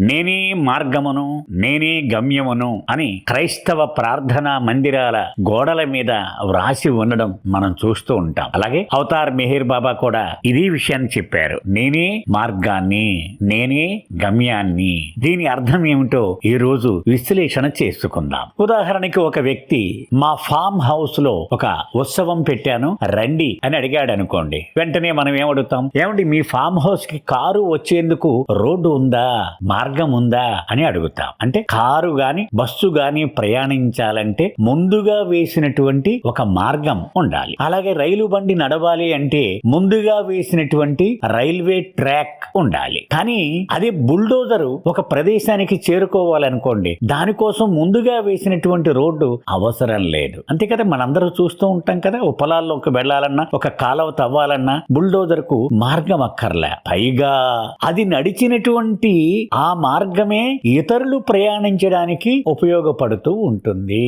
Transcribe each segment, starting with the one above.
నేనే మార్గమును నేనే గమ్యమును అని క్రైస్తవ ప్రార్థనా మందిరాల గోడల మీద వ్రాసి ఉండడం మనం చూస్తూ ఉంటాం. అలాగే అవతార్ మెహీర్ బాబా కూడా ఇదే విషయాన్ని చెప్పారు. నేనే మార్గాన్ని నేనే గమ్యాన్ని. దీని అర్థం ఏమిటో ఈ రోజు విశ్లేషణ చేసుకుందాం. ఉదాహరణకి ఒక వ్యక్తి మా ఫామ్ హౌస్లో ఒక ఉత్సవం పెట్టాను రండి అని అడిగాడు అనుకోండి. వెంటనే మనం ఏమడుగుతాం? ఏమండి మీ ఫామ్ హౌస్కి కారు వచ్చేందుకు రోడ్డు ఉందా? మార్గం ఉందా అని అడుగుతాం. అంటే కారు గాని బస్సు గాని ప్రయాణించాలంటే ముందుగా వేసినటువంటి ఒక మార్గం ఉండాలి. అలాగే రైలు బండి నడవాలి అంటే ముందుగా వేసినటువంటి రైల్వే ట్రాక్ ఉండాలి. కానీ అదే బుల్డోజరు ఒక ప్రదేశానికి చేరుకోవాలనుకోండి దానికోసం ముందుగా వేసినటువంటి రోడ్డు అవసరం లేదు. అంతే కదా మనందరూ చూస్తూ ఉంటాం కదా ఓ పొలాల్లోకి వెళ్ళాలన్నా ఒక కాలువ తవ్వాలన్నా బుల్డోజర్కు మార్గం అక్కర్లే. పైగా అది నడిచినటువంటి ఆ మార్గమే ఇతరులు ప్రయాణించడానికి ఉపయోగపడుతూ ఉంటుంది.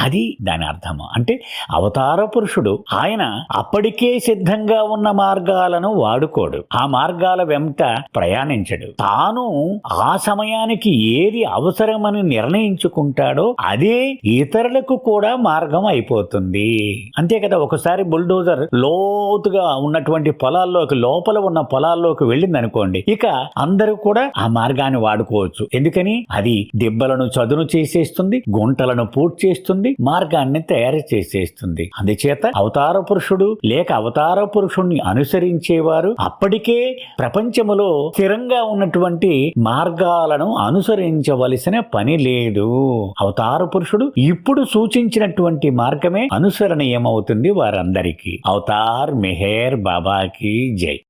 అది దాని అర్థము. అంటే అవతార పురుషుడు ఆయన అప్పటికే సిద్ధంగా ఉన్న మార్గాలను వాడుకోడు. ఆ మార్గాల వెంట ప్రయాణించడు. తాను ఆ సమయానికి ఏది అవసరమని నిర్ణయించుకుంటాడో అదే ఇతరులకు కూడా మార్గం అయిపోతుంది. అంతే కదా ఒకసారి బుల్డోజర్ లోతుగా ఉన్నటువంటి పొలాల్లోకి లోపల ఉన్న పొలాల్లోకి వెళ్ళింది అనుకోండి ఇక అందరూ కూడా ఆ మార్గాన్ని వాడుకోవచ్చు. ఎందుకని? అది దెబ్బలను చదును చేసేస్తుంది గుంటలను పూర్తి చేస్తుంది మార్గాన్ని తయారు చేసేస్తుంది. అందుచేత అవతార పురుషుడు లేక అవతార పురుషుణ్ణి అనుసరించేవారు అప్పటికే ప్రపంచములో స్థిరంగా ఉన్నటువంటి మార్గాలను అనుసరించవలసిన పని లేదు. అవతార పురుషుడు ఇప్పుడు సూచించినటువంటి మార్గమే అనుసరణీయమవుతుంది వారందరికీ. అవతార్ మెహేర్ బాబాకి జై.